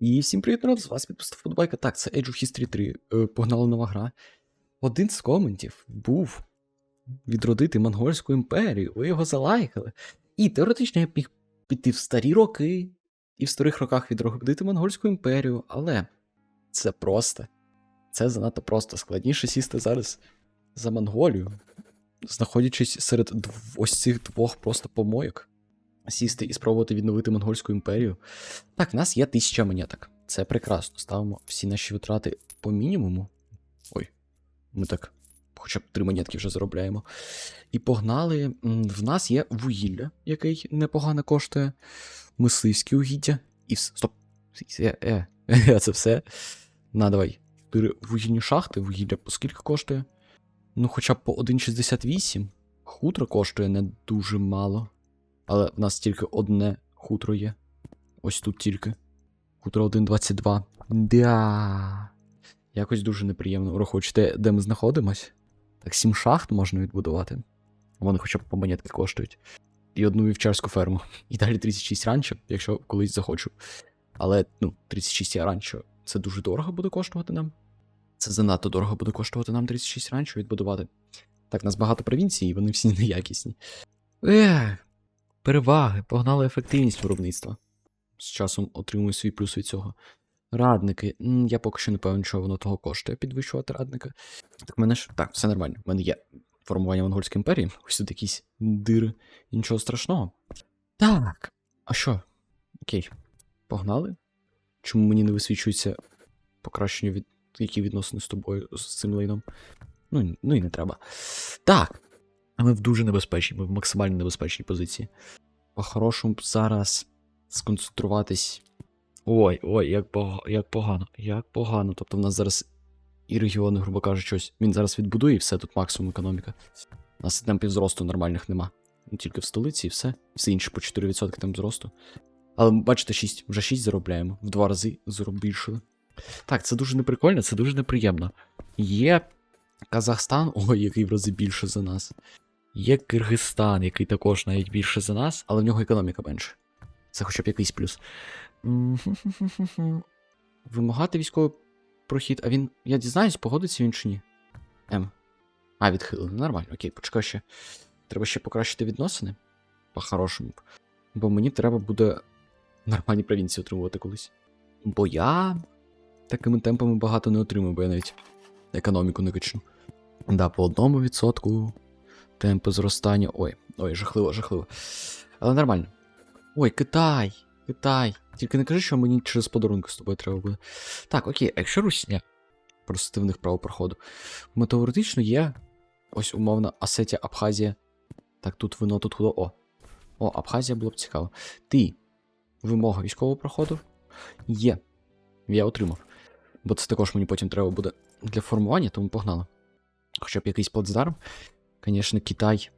І всім привіт, народ, з вас підписав Футбайка. Так, це Age of History 3. Е, Погнала нова гра. Один з коментів був відродити Монгольську імперію. Ви його залайкали. І теоретично я міг піти в старі роки і в старих роках відродити Монгольську імперію, але це просто. Це занадто просто. Складніше сісти зараз за Монголію, знаходячись серед ось цих двох просто помойок. Сісти і спробувати відновити Монгольську імперію. Так, в нас є тисяча монеток. Це прекрасно. Ставимо всі наші витрати по мінімуму. Ой, ми так хоча б три монетки вже заробляємо. І погнали. В нас є вугілля, який непогано коштує. Мисливські угіддя. І. Стоп. Е, е, е, це все. На, давай. Чотири вугільні шахти, вугілля по скільки коштує? Ну, хоча б по 1,68. Хутро коштує не дуже мало. Але в нас тільки одне хутро є. Ось тут тільки. Хутро 1.22. Да. Якось дуже неприємно. Враховуючи, де ми знаходимось. Так, сім шахт можна відбудувати. Вони хоча б по монетки коштують. І одну вівчарську ферму. І далі 36 ранчо, якщо колись захочу. Але, ну, 36 ранчо це дуже дорого буде коштувати нам. Це занадто дорого буде коштувати нам 36 ранчо відбудувати. Так, нас багато провінцій, і вони всі неякісні. Ех, переваги, погнали ефективність виробництва. З часом отримую свій плюс від цього. Радники. Я поки що не певен, що воно того коштує підвищувати радника. Так, в мене ж. Так, все нормально. В мене є формування Монгольської імперії. Ось тут якісь дири. Нічого страшного. Так. А що? Окей. Погнали? Чому мені не висвічується покращення від. Які відносини з тобою з цим лейном? Ну, ну і не треба. Так. А ми в дуже небезпечній, ми в максимально небезпечній позиції. По-хорошому зараз сконцентруватись. Ой, ой, як погано, як погано, як погано. Тобто в нас зараз і регіони, грубо кажучи, щось. Він зараз відбудує і все, тут максимум економіка. У нас темпів зросту нормальних нема. Тільки в столиці і все. Все інше по 4% темп зросту. Але бачите, 6, вже 6 заробляємо. В два рази збільшили. Так, це дуже неприкольно, це дуже неприємно. Є Казахстан, ой, який в рази більше за нас. Є Киргизстан, який також навіть більше за нас, але в нього економіка менше. Це хоча б якийсь плюс. Вимагати військовий прохід, а він. Я дізнаюсь, погодиться він чи ні. М. А, відхилений. Нормально, окей, почекай ще. Треба ще покращити відносини. По-хорошому. Бо мені треба буде нормальні провінції отримувати колись. Бо я такими темпами багато не отримую, бо я навіть економіку не качну. Да, по одному відсотку темпи зростання. Ой, ой, жахливо, жахливо. Але нормально. Ой, Китай! Китай. Тільки не кажи, що мені через подарунки з тобою треба буде. Так, окей, а якщо Русня просто в них право проходу. Ми теоретично є. Ось умовно Осетія, Абхазія. Так, тут вино, тут худо. О. О, Абхазія було б цікаво. Ти. Вимога військового проходу? Є. Я отримав. Бо це також мені потім треба буде для формування, тому погнали. Хоча б якийсь плацдарм. Звісно, Китай,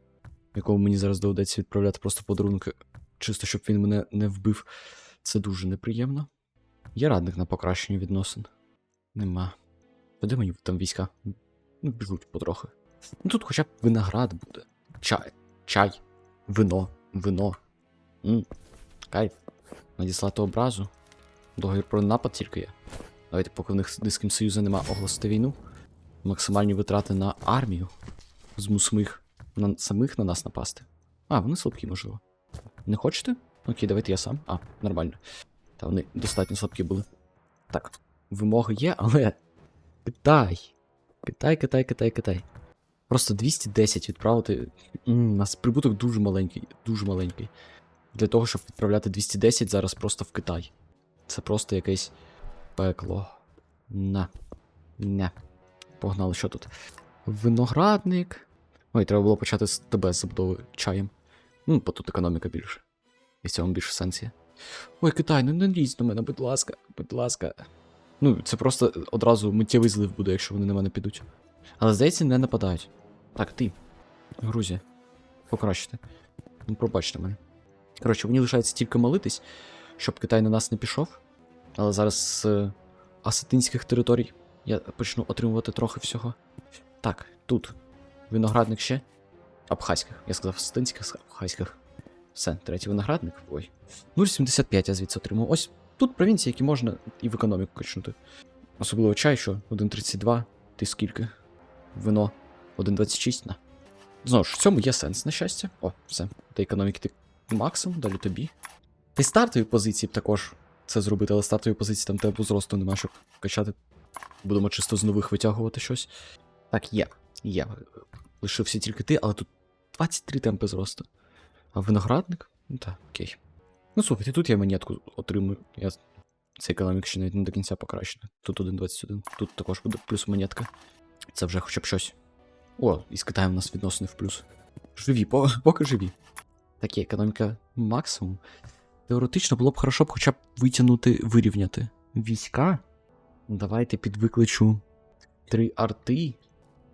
якому мені зараз доведеться відправляти просто подарунки, чисто щоб він мене не вбив. Це дуже неприємно. Є радник на покращення відносин. Нема. Куди мені там війська? Ну, біжуть потрохи. Ну тут хоча б виноград буде. Чай. Чай. Вино. Вино. М, Кайф. Надіслати образу. Договір про напад тільки є. Давайте, поки в них з ким союзу нема оголосити війну. Максимальні витрати на армію. Змусимо їх на самих на нас напасти. А, вони слабкі, можливо. Не хочете? Окей, давайте я сам. А, нормально. Та вони достатньо слабкі були. Так, вимоги є, але. Китай. Китай, Китай, Китай, Китай. Просто 210 відправити. М, У нас прибуток дуже маленький, дуже маленький. Для того, щоб відправляти 210 зараз просто в Китай. Це просто якесь пекло. На. Не. Погнали, що тут? Виноградник. Ой, треба було почати з тебе з забудови чаєм. Ну, бо тут економіка більше. І в цьому більше сенс. Ой, Китай, ну не лізь до мене, будь ласка, будь ласка. Ну, це просто одразу миттєвий злив буде, якщо вони на мене підуть. Але здається, не нападають. Так, ти. Грузія. Покращите. Ну, пробачте мене. Коротше, мені лишається тільки молитись, щоб Китай на нас не пішов. Але зараз з е, асатинських територій я почну отримувати трохи всього. Так, тут. Виноградник ще. Абхазьких. Я сказав асатинських, абхазьких. Все, третій виноградник. Ой. 0,75 я звідси отримав. Ось тут провінції, які можна і в економіку качнути. Особливо чай, що 1.32, ти скільки? Вино 1.26, на. Знову ж, в цьому є сенс, на щастя. О, все. До економіки ти максимум, далі тобі. Ти стартові позиції б також це зробити, але стартові позиції там тебе зросту нема, щоб качати. Будемо чисто з нових витягувати щось. Так, є. Є. Лишився тільки ти, але тут 23 темпи зросту. А виноградник? Ну так, окей. Ну слухайте, тут я монетку отримую. Я цей економік ще навіть не до кінця покращений. Тут 1.21. Тут також буде плюс монетка. Це вже хоча б щось. О, і з Китаєм у нас відносини в плюс. Живі, по- поки живі. Так, є економіка максимум. Теоретично було б хорошо б хоча б витягнути, вирівняти війська. Давайте підвикличу три арти.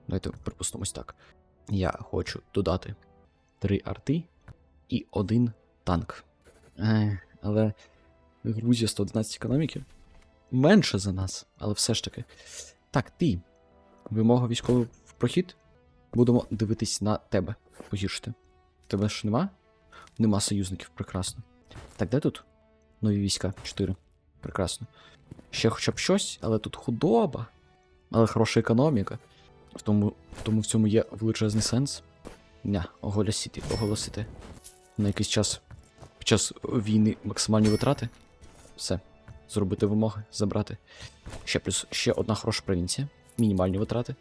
Давайте припустимось так. Я хочу додати три арти і один танк. Е, але Грузія 111 економіки. Менше за нас, але все ж таки. Так, ти. Вимога військовий в прохід. Будемо дивитись на тебе. Погіршити. Тебе ж нема? Нема союзників, прекрасно. Так, де тут? Нові війська, 4. Прекрасно. Ще хоча б щось, але тут худоба. Але хороша економіка. В тому, тому в цьому є величезний сенс. Ня, оголосити, оголосити. На якийсь час під час війни максимальні витрати. Все. Зробити вимоги, забрати. Ще плюс ще одна хороша провінція. Мінімальні витрати.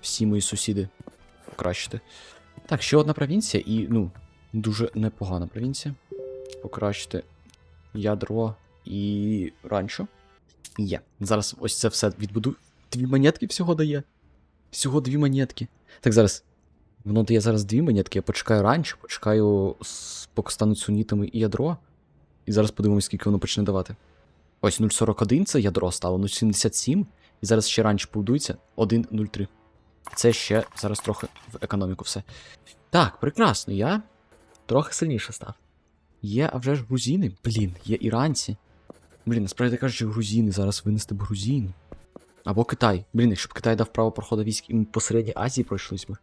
Всі мої сусіди покращити. Так, ще одна провінція і, ну, дуже непогана провінція. Покращити ядро і ранчо. Є. Зараз ось це все відбуду. Дві монетки всього дає. Всього дві монетки. Так, зараз. Воно дає зараз дві монетки, я почекаю ранчо, почекаю, поки стануть сунітами і ядро. І зараз подивимось, скільки воно почне давати. Ось 0,41 це ядро стало, 0,77. І зараз ще раніше побудується 1,03. Це ще зараз трохи в економіку все. Так, прекрасно, я трохи сильніше став. Є, а вже ж грузини. Блін, є іранці. Блін, насправді кажучи, грузини зараз винести б грузин. Або Китай. Блін, якщо б Китай дав право проходу військ і ми по Азії пройшлись би.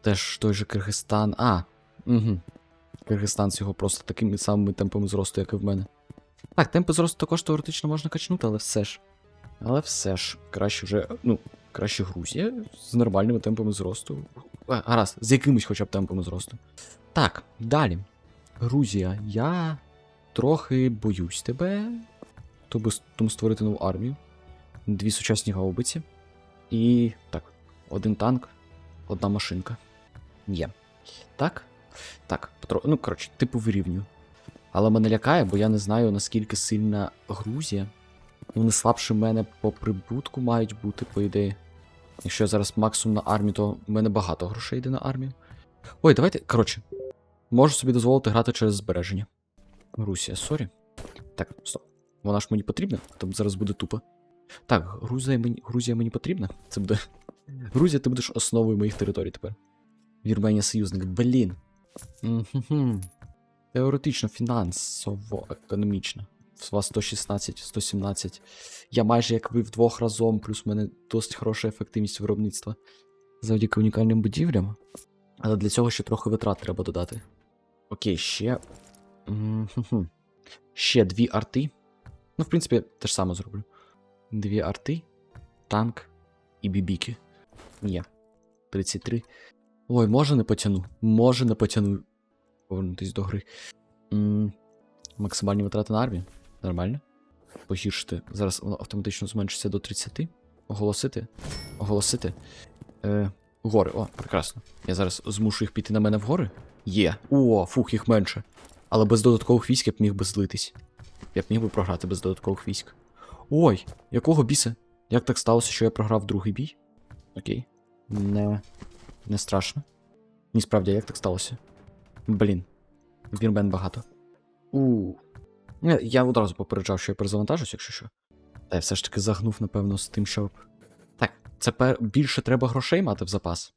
Теж той же Киргизстан. А, угу. Киргизстан з його просто такими самими темпами зросту, як і в мене. Так, темпи зросту також теоретично можна качнути, але все ж. Але все ж, краще вже, ну, краще Грузія з нормальними темпами зросту. А, гаразд, з якимись хоча б темпами зросту. Так, далі. Грузія, я трохи боюсь тебе. Тобі тому створити нову армію. Дві сучасні гаубиці. І. так, один танк, одна машинка. Є. Так? Так, потро... ну, коротше, типу вирівнюю. Але мене лякає, бо я не знаю, наскільки сильна Грузія. Вони слабше мене по прибутку мають бути, по ідеї. Якщо я зараз максимум на армію, то в мене багато грошей йде на армію. Ой, давайте. Коротше, можу собі дозволити грати через збереження. Русія, сорі. Так, стоп. Вона ж мені потрібна, там зараз буде тупо. Так, Грузія мені, Грузія мені потрібна. Це буде. Грузія, ти будеш основою моїх територій тепер. Вірменія союзник. Блін. Теоретично, фінансово, економічно. У вас 116, 117. Я майже як ви вдвох разом, плюс в мене досить хороша ефективність виробництва. Завдяки унікальним будівлям. Але для цього ще трохи витрат треба додати. Окей, ще. Ще дві арти. Ну, в принципі, те ж саме зроблю. Дві арти, танк і бібіки. Ні. 33. Ой, може не потяну. Може не потяну. Повернутись до гри. м максимальні витрати на армію. Нормально. Погіршити. Зараз воно автоматично зменшиться до 30. Оголосити. Оголосити. Е, гори. О, прекрасно. Я зараз змушу їх піти на мене в гори. Є. О, фух, їх менше. Але без додаткових військ я б міг би злитись. Я б міг би програти без додаткових військ. Ой, якого біса? Як так сталося, що я програв другий бій? Окей. Не. Не страшно. Ні, справді, як так сталося? Блін. Вірмен багато. У. Я, одразу попереджав, що я перезавантажусь, якщо що. Та я все ж таки загнув, напевно, з тим, щоб. Так, це пер... більше треба грошей мати в запас.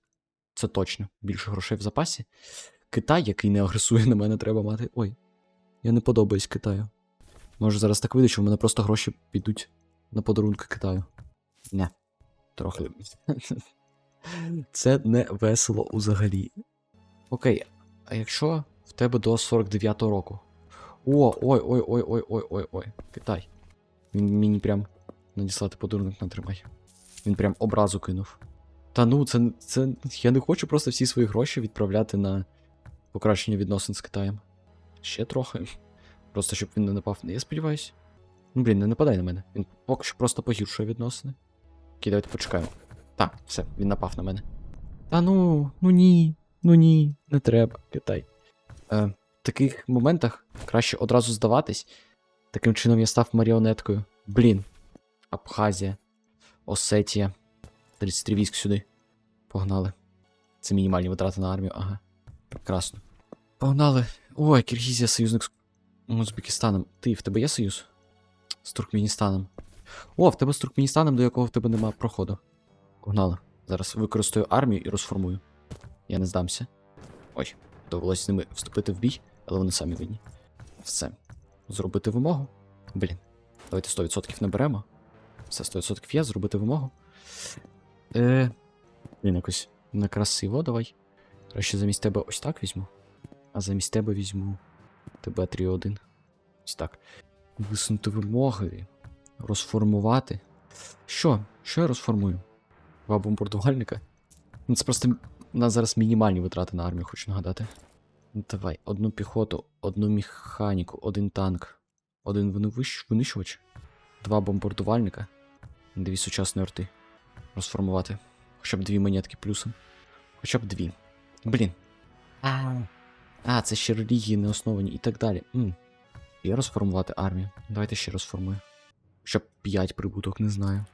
Це точно. Більше грошей в запасі. Китай, який не агресує на мене, треба мати. Ой. Я не подобаюсь Китаю. Може зараз так вийде, що в мене просто гроші підуть на подарунки Китаю. Не. Трохи. Це не весело взагалі. Окей, а якщо в тебе до 49-го року? О, ой, ой, ой, ой, ой, ой, ой. Китай. Він мені прям надіслати подарунок натримай. Він прям образу кинув. Та ну, це, це. Я не хочу просто всі свої гроші відправляти на покращення відносин з Китаєм. Ще трохи. Просто щоб він не напав. Я сподіваюсь. Ну, блін, не нападай на мене. Він поки що просто погіршує відносини. Окей, давайте почекаємо. Так, все, він напав на мене. Та ну, ну ні, ну ні, не треба, Китай. Е, в таких моментах краще одразу здаватись. Таким чином я став маріонеткою. Блін. Абхазія, Осетія. 33 військ сюди. Погнали. Це мінімальні витрати на армію, ага. Прекрасно. Погнали. Ой, Киргізія союзник з Узбекистаном. Ти, в тебе є союз? З Туркменістаном. О, в тебе з Туркменістаном, до якого в тебе нема проходу. Погнали. Зараз використаю армію і розформую. Я не здамся. Ой, довелося з ними вступити в бій, але вони самі винні. Все. Зробити вимогу. Блін. Давайте 100% не беремо. Все, 100% є, зробити вимогу. Е. Блін, якось некрасиво, давай. Краще замість тебе ось так візьму. А замість тебе візьму тебе 3-1. Ось так. Висунути вимоги. Розформувати. Що? Що я розформую? Два бомбардувальника? Ну, це просто у нас зараз мінімальні витрати на армію, хочу нагадати. Ну, Давай, одну піхоту, одну механіку, один танк, один винищ- винищувач, два бомбардувальника, дві сучасні арти. Розформувати. Хоча б дві монетки плюсом. Хоча б дві. Блін. А, це ще релігії не основані і так далі. М. І розформувати армію. Давайте ще розформую. Хоча б 5 прибуток, не знаю.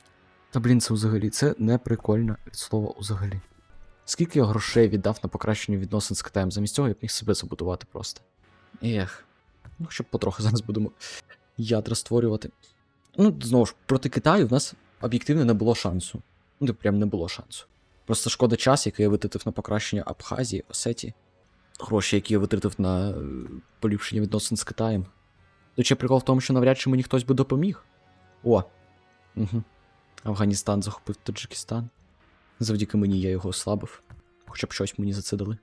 Та блін, це взагалі, це не прикольно від слова взагалі. Скільки я грошей віддав на покращення відносин з Китаєм, замість цього я б міг себе забудувати просто. Ех. Ну, щоб потроху зараз будемо ядра створювати. Ну, знову ж, проти Китаю в нас об'єктивно не було шансу. Ну, прям не було шансу. Просто шкода час, який я витратив на покращення Абхазії, Осетії. Гроші, які я витратив на е, поліпшення відносин з Китаєм. Ще прикол в тому, що навряд чи мені хтось би допоміг. О. Угу. Афганістан захопив Таджикистан. Завдяки мені я його ослабив. Хоча б щось мені за це дали.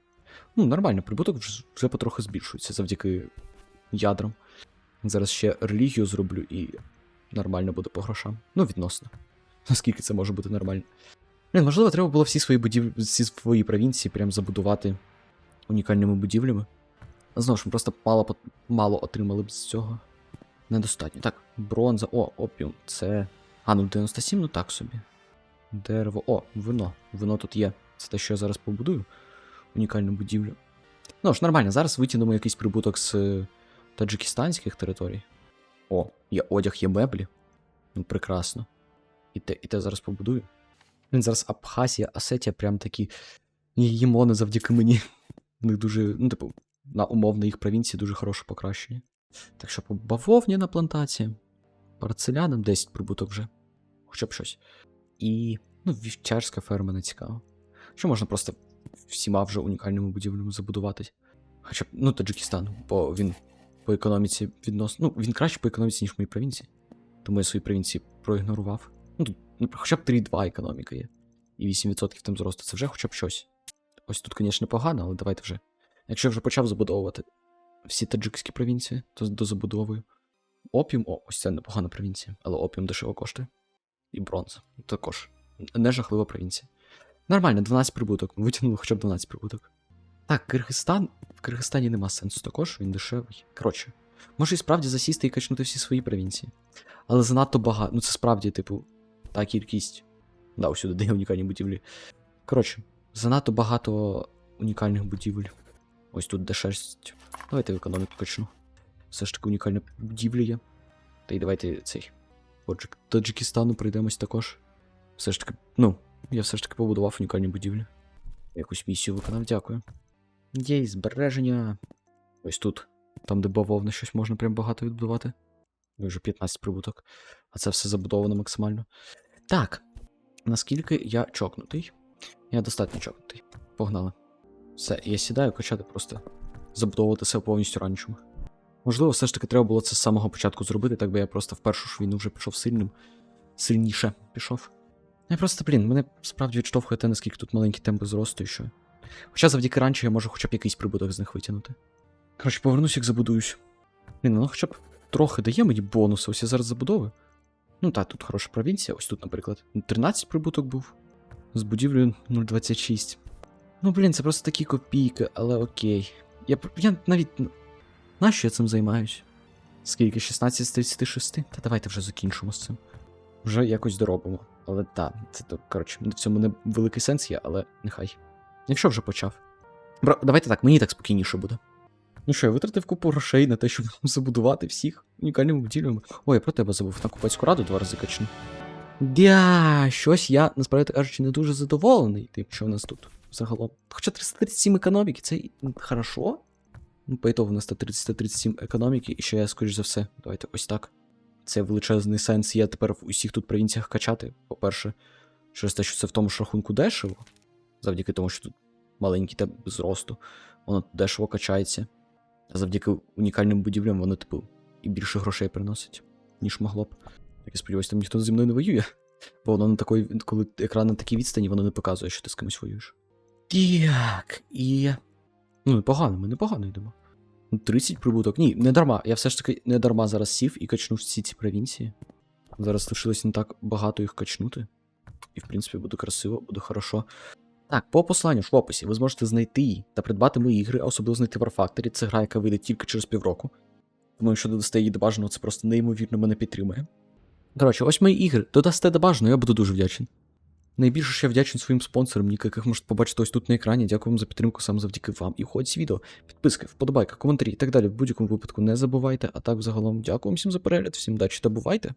Ну, нормально, прибуток вже, потроху збільшується завдяки ядрам. Зараз ще релігію зроблю і нормально буде по грошам. Ну, відносно. Наскільки це може бути нормально. Блін, можливо, треба було всі свої будівлі, всі свої провінції прям забудувати унікальними будівлями. Знову ж, ми просто мало, мало отримали б з цього. Недостатньо. Так, бронза. О, опіум. Це. А, ну 97, ну так собі. Дерево. О, вино. Вино тут є. Це те, що я зараз побудую. Унікальну будівлю. Ну ж, нормально, зараз витягнемо якийсь прибуток з е, таджикистанських територій. О, є одяг, є меблі. Ну, прекрасно. І те, і те зараз побудую. Він зараз Абхазія, Осетія прям такі. Їмони завдяки мені. У них дуже. Ну, типу, на умовно їх провінції дуже хороше покращення. Так що по бавовні на плантації, порцелянам 10 прибуток вже. Хоча б щось. І. Ну, вівчарська ферма не цікава. Що можна просто всіма вже унікальними будівлями забудуватись. Хоча б, ну, Таджикистан, бо він по економіці відносно. Ну, він краще по економіці, ніж мої провінції. Тому я свої провінції проігнорував. Ну, тут ну, хоча б 3,2 економіка є. І 8% там зросту. Це вже хоча б щось. Ось тут, звісно, непогано, але давайте вже. Якщо я вже почав забудовувати всі таджикські провінції, то дозабудовую. Опіум, о, ось це непогана провінція, але опіум дешево коштує. І бронза. Також. Не жахлива провінція. Нормально, 12 прибуток. Витягнули хоча б 12 прибуток. Так, Киргизстан. В Киргизстані нема сенсу також, він дешевий. Коротше, може і справді засісти і качнути всі свої провінції. Але занадто багато. Ну це справді, типу, та кількість. Да, усюди де унікальні будівлі. Коротше, занадто багато унікальних будівель. Ось тут D6. Давайте в економіку качну. Все ж таки унікальна будівля є. Та й давайте цей. Отже, Таджикистану прийдемось також. Все ж таки, ну, я все ж таки побудував унікальні будівлі. Якусь місію виконав, дякую. Є збереження. Ось тут. Там, де бавовна щось можна прям багато відбудувати. Вже 15 прибуток. А це все забудовано максимально. Так. Наскільки я чокнутий? Я достатньо чокнутий. Погнали. Все, я сідаю качати просто забудовувати себе повністю ранчами. Можливо, все ж таки треба було це з самого початку зробити, так би я просто в першу ж війну вже пішов сильним. Сильніше пішов. Я просто, блін, мене справді відштовхує те, наскільки тут маленькі темпи зросту і що. Хоча завдяки ранчу я можу хоча б якийсь прибуток з них витягнути. Коротше, повернусь, як забудуюсь. Блін, ну хоча б трохи дає мені бонуси, ось я зараз забудовую. Ну так, тут хороша провінція. Ось тут, наприклад, 13 прибуток був. З будівлею 0,26. Ну, блін, це просто такі копійки, але окей. Я, я навіть. Нащо я цим займаюсь? Скільки? 16 з 36? Та давайте вже закінчимо з цим. Вже якось доробимо. Але так, це то, коротше, в цьому не великий сенс є, але нехай. Якщо вже почав. Бро, давайте так, мені так спокійніше буде. Ну що, я витратив купу грошей на те, щоб забудувати всіх унікальними будівлями. Ой, я про тебе забув на купецьку раду два рази качну. Дя, щось я, насправді кажучи, не дуже задоволений тим, що в нас тут загалом. Хоча 337 економіки, це хорошо. Ну, по ітогу у нас 337 економіки, і ще я, скоріш за все, давайте ось так. Це величезний сенс є тепер в усіх тут провінціях качати. По-перше, через те, що це в тому ж рахунку дешево, завдяки тому, що тут маленький темп зросту, воно дешево качається. А завдяки унікальним будівлям воно, типу, і більше грошей приносить, ніж могло б. Я сподіваюся, там ніхто зі мною не воює. Бо воно на такої, коли екран на такій відстані, воно не показує, що ти з кимось воюєш. Так, і. Ну, непогано, ми непогано йдемо. Ну, 30 прибуток. Ні, не дарма. Я все ж таки не дарма зараз сів і качнув всі ці провінції. Зараз лишилось не так багато їх качнути. І, в принципі, буде красиво, буде хорошо. Так, по посланню ж в описі ви зможете знайти та придбати мої ігри, а особливо знайти War Factory. Це гра, яка вийде тільки через півроку. Тому якщо додасте її до бажаного, це просто неймовірно мене підтримує. Коротше, ось мої ігри. Додасте до бажаного, я буду дуже вдячний. Найбільше ще вдячний своїм спонсорам, яких можете побачити ось тут на екрані. Дякую вам за підтримку саме завдяки вам. І в ході відео, підписки, вподобайка, коментарі і так далі. В будь-якому випадку не забувайте. А так, взагалом, дякую всім за перегляд, всім удачі та бувайте.